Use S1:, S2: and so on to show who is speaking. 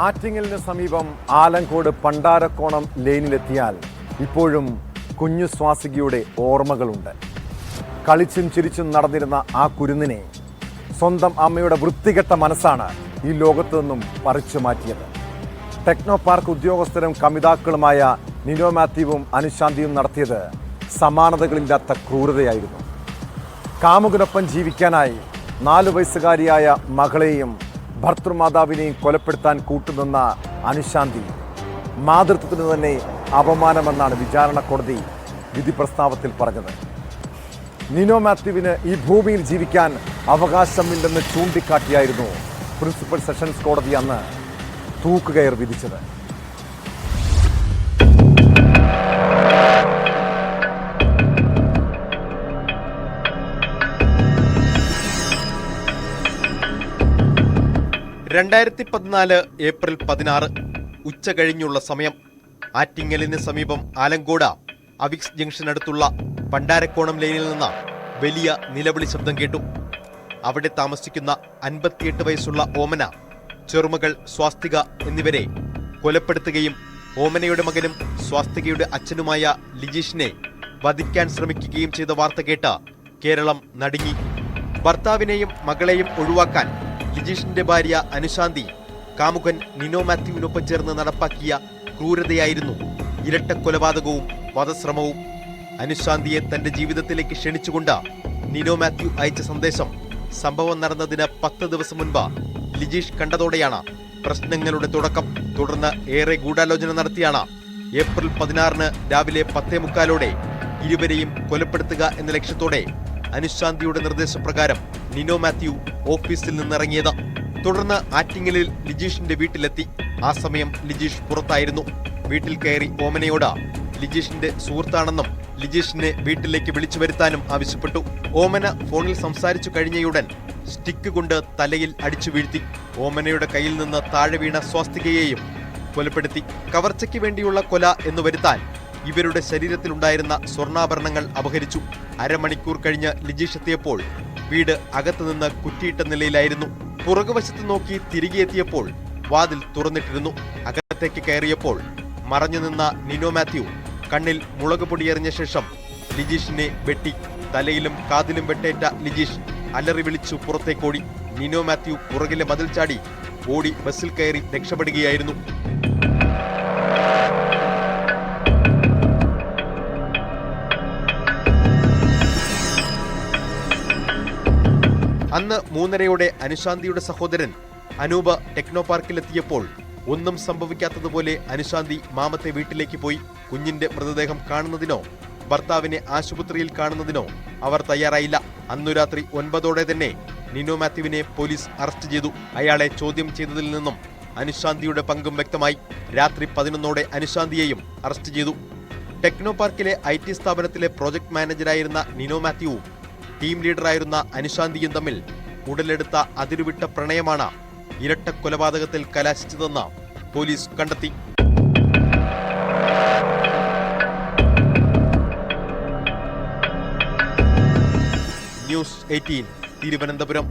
S1: ആറ്റിങ്ങലിന് സമീപം ആലങ്കോട് പണ്ടാരക്കോണം ലെയിനിലെത്തിയാൽ ഇപ്പോഴും കുഞ്ഞു സ്വാസികയുടെ ഓർമ്മകളുണ്ട്. കളിച്ചും ചിരിച്ചും നടന്നിരുന്ന ആ കുരുന്നിനെ സ്വന്തം അമ്മയുടെ വൃത്തികെട്ട മനസ്സാണ് ഈ ലോകത്തു നിന്നും പറിച്ചു മാറ്റിയത്. ടെക്നോ പാർക്ക് ഉദ്യോഗസ്ഥരും കമിതാക്കളുമായ നിനോ മാത്യുവും അനുശാന്തിയും നടത്തിയത് സമാനതകളില്ലാത്ത ക്രൂരതയായിരുന്നു. കാമുകനൊപ്പം ജീവിക്കാനായി നാലു വയസ്സുകാരിയായ മകളെയും ഭർത്തൃമാതാവിനെയും കൊലപ്പെടുത്താൻ കൂട്ടുനിന്ന അനുശാന്തി മാതൃത്വത്തിന് തന്നെ അപമാനമെന്നാണ് വിചാരണ കോടതി വിധി പ്രസ്താവത്തിൽ പറഞ്ഞത്. നിനോ മാത്യുവിന് ഈ ഭൂമിയിൽ ജീവിക്കാൻ അവകാശമില്ലെന്ന് ചൂണ്ടിക്കാട്ടിയായിരുന്നു പ്രിൻസിപ്പൽ സെഷൻസ് കോടതി അന്ന് തൂക്കുകയർ വിധിച്ചത്.
S2: രണ്ടായിരത്തി പതിനാല് ഏപ്രിൽ പതിനാറ് ഉച്ച കഴിഞ്ഞുള്ള സമയം. ആറ്റിങ്ങലിന് സമീപം ആലങ്കോട് അവിക്സ് ജംഗ്ഷനടുത്തുള്ള പണ്ടാരക്കോണം ലൈനിൽ നിന്ന് വലിയ നിലവിളി ശബ്ദം കേട്ടു. അവിടെ താമസിക്കുന്ന അൻപത്തിയെട്ട് വയസ്സുള്ള ഓമന ചെറുമകൾ സ്വാസ്തിക എന്നിവരെ കൊലപ്പെടുത്തുകയും ഓമനയുടെ മകനും സ്വാസ്തികയുടെ അച്ഛനുമായ ലിജീഷിനെ വധിക്കാൻ ശ്രമിക്കുകയും ചെയ്ത വാർത്ത കേട്ട് കേരളം നടുങ്ങി. ഭർത്താവിനെയും മകളെയും ഒഴിവാക്കാൻ ലിജീഷിന്റെ ഭാര്യ അനുശാന്തി കാമുകൻ നിനോ മാത്യുവിനൊപ്പം ചേർന്ന് നടപ്പാക്കിയ ക്രൂരതയായിരുന്നു ഇരട്ട കൊലപാതകവും വധശ്രമവും. അനുശാന്തിയെ തന്റെ ജീവിതത്തിലേക്ക് ക്ഷണിച്ചുകൊണ്ട് നിനോ മാത്യു അയച്ച സന്ദേശം സംഭവം നടന്നതിന് പത്ത് ദിവസം മുൻപ് ലിജീഷ് കണ്ടതോടെയാണ് പ്രശ്നങ്ങളുടെ തുടക്കം. തുടർന്ന് ഏറെ ഗൂഢാലോചന നടത്തിയാണ് ഏപ്രിൽ പതിനാറിന് രാവിലെ പത്തേ മുക്കാലോടെ ഇരുവരെയും കൊലപ്പെടുത്തുക എന്ന ലക്ഷ്യത്തോടെ അനുശാന്തിയുടെ നിർദ്ദേശപ്രകാരം നിനോ മാത്യു ഓഫീസിൽ നിന്നിറങ്ങിയത്. തുടർന്ന് ആറ്റിങ്ങലിൽ ലിജീഷിന്റെ വീട്ടിലെത്തി. ആ സമയം ലിജീഷ് പുറത്തായിരുന്നു. വീട്ടിൽ കയറി ഓമനയോട് ലിജീഷിന്റെ സുഹൃത്താണെന്നും ലിജീഷിനെ വീട്ടിലേക്ക് വിളിച്ചു വരുത്താനും ആവശ്യപ്പെട്ടു ഓമന ഫോണിൽ സംസാരിച്ചു കഴിഞ്ഞയുടൻ സ്റ്റിക്ക് കൊണ്ട് തലയിൽ അടിച്ചു വീഴ്ത്തി. ഓമനയുടെ കയ്യിൽ നിന്ന് താഴെ വീണ സ്വാസ്തികയെയും കൊലപ്പെടുത്തി. കവർച്ചയ്ക്ക് വേണ്ടിയുള്ള കൊല എന്ന് വരുത്താൻ ഇവരുടെ ശരീരത്തിലുണ്ടായിരുന്ന സ്വർണാഭരണങ്ങൾ അപഹരിച്ചു. അരമണിക്കൂർ കഴിഞ്ഞ് ലിജീഷ് എത്തിയപ്പോൾ വീട് അകത്തുനിന്ന് കുറ്റിയിട്ട നിലയിലായിരുന്നു. പുറകുവശത്ത് നോക്കി തിരികെ എത്തിയപ്പോൾ വാതിൽ തുറന്നിട്ടിരുന്നു. അകത്തേക്ക് കയറിയപ്പോൾ മറഞ്ഞു നിന്ന നിനോ മാത്യു കണ്ണിൽ മുളക് പൊടിയെറിഞ്ഞ ശേഷം ലിജീഷിനെ വെട്ടി തലയിലും കാതിലും വെട്ടേറ്റ ലിജീഷ് അലറി വിളിച്ചു പുറത്തേക്കോടി. നിനോ മാത്യു പുറകിലെ മതിൽ ചാടി ഓടി ബസ്സിൽ കയറി രക്ഷപ്പെടുകയായിരുന്നു. അന്ന് മൂന്നരയോടെ അനുശാന്തിയുടെ സഹോദരൻ അനൂപ് ടെക്നോ പാർക്കിലെത്തിയപ്പോൾ ഒന്നും സംഭവിക്കാത്തതുപോലെ അനുശാന്തി മാമത്തെ വീട്ടിലേക്ക് പോയി കുഞ്ഞിന്റെ മൃതദേഹം കാണുന്നതിനോ ഭർത്താവിനെ ആശുപത്രിയിൽ കാണുന്നതിനോ അവർ തയ്യാറായില്ല. അന്നു രാത്രി ഒൻപതോടെ തന്നെ നിനോ മാത്യുവിനെ പോലീസ് അറസ്റ്റ് ചെയ്തു. അയാളെ ചോദ്യം ചെയ്തതിൽ നിന്നും അനുശാന്തിയുടെ പങ്കും വ്യക്തമായി. രാത്രി പതിനൊന്നോടെ അനുശാന്തിയെയും അറസ്റ്റ് ചെയ്തു. ടെക്നോ പാർക്കിലെ ഐ ടി സ്ഥാപനത്തിലെ പ്രോജക്ട് മാനേജരായിരുന്ന നിനോ മാത്യുവും ടീം ലീഡറായിരുന്ന അനുശാന്തിയും തമ്മിൽ ഉടലെടുത്ത അതിരുവിട്ട പ്രണയമാണ് ഇരട്ട കൊലപാതകത്തിൽ കലാശിച്ചതെന്ന് പോലീസ് കണ്ടെത്തി. News eighteen Thiruvananthapuram.